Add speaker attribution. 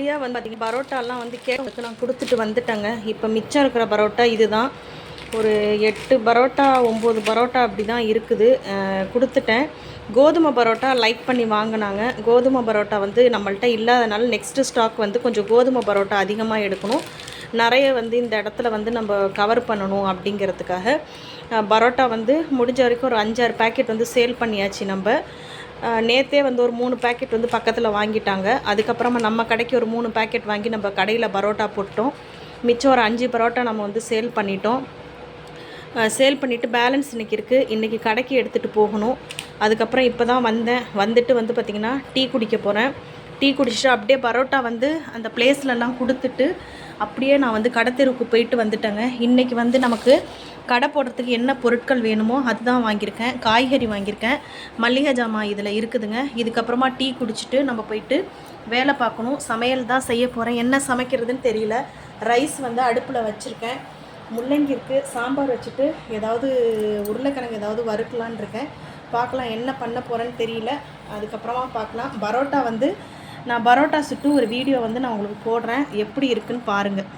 Speaker 1: ஏர்லியாக வந்து பார்த்திங்க பரோட்டாலாம் வந்து கேட்கறதுக்கு நான் கொடுத்துட்டு வந்துட்டேங்க. இப்போ மிச்சம் இருக்கிற பரோட்டா இதுதான். ஒரு எட்டு பரோட்டா ஒம்பது பரோட்டா அப்படி தான் இருக்குது கொடுத்துட்டேன். கோதுமை பரோட்டா லைக் பண்ணி வாங்கினாங்க. கோதுமை பரோட்டா வந்து நம்மள்ட்ட இல்லாதனால நெக்ஸ்ட்டு ஸ்டாக் வந்து கொஞ்சம் கோதுமை பரோட்டா அதிகமாக எடுக்கணும். நிறைய வந்து இந்த இடத்துல வந்து நம்ம கவர் பண்ணணும் அப்படிங்கிறதுக்காக. பரோட்டா வந்து முடிஞ்ச வரைக்கும் ஒரு அஞ்சாறு பேக்கெட் வந்து சேல் பண்ணியாச்சு நம்ம. நேற்றே வந்து ஒரு மூணு பேக்கெட் வந்து பக்கத்தில் வாங்கிட்டாங்க. அதுக்கப்புறமா நம்ம கடைக்கு ஒரு மூணு பேக்கெட் வாங்கி நம்ம கடையில் பரோட்டா போட்டோம் மிச்சம் ஒரு அஞ்சு பரோட்டா நம்ம வந்து சேல் பண்ணிட்டோம். சேல் பண்ணிவிட்டு பேலன்ஸ் இன்றைக்கி இருக்குது இன்றைக்கி கடைக்கு எடுத்துகிட்டு போகணும். அதுக்கப்புறம் இப்போ தான் வந்தேன். வந்துட்டு வந்து பார்த்திங்கன்னா டீ குடிக்க போகிறேன் டீ குடிச்சிட்டு அப்படியே பரோட்டா வந்து அந்த பிளேஸ்லலாம் கொடுத்துட்டு அப்படியே நான் வந்து கடத்தெருவுக்கு போயிட்டு வந்துட்டேங்க. இன்றைக்கி வந்து நமக்கு கடை போடுறதுக்கு என்ன பொருட்கள் வேணுமோ அதுதான் வாங்கியிருக்கேன். காய்கறி வாங்கியிருக்கேன். மல்லிகை ஜாமான் இதில் இருக்குதுங்க. இதுக்கப்புறமா டீ குடிச்சிட்டு நம்ம போயிட்டு வேலை பார்க்கணும். சமையல் தான் செய்ய போகிறேன் என்ன சமைக்கிறதுன்னு தெரியல. ரைஸ் வந்து அடுப்பில் வச்சுருக்கேன். முள்ளங்கி இருக்குது சாம்பார் வச்சுட்டு ஏதாவது உருளைக்கிழங்கு ஏதாவது வறுக்கலான்னு இருக்கேன். பார்க்கலாம் என்ன பண்ண போகிறேன்னு தெரியல. அதுக்கப்புறமா பார்க்கலாம். பரோட்டா வந்து நான் பரோட்டா சுட்டு ஒரு வீடியோ வந்து நான் உங்களுக்கு போடுறேன். எப்படி இருக்குன்னு பாருங்கள்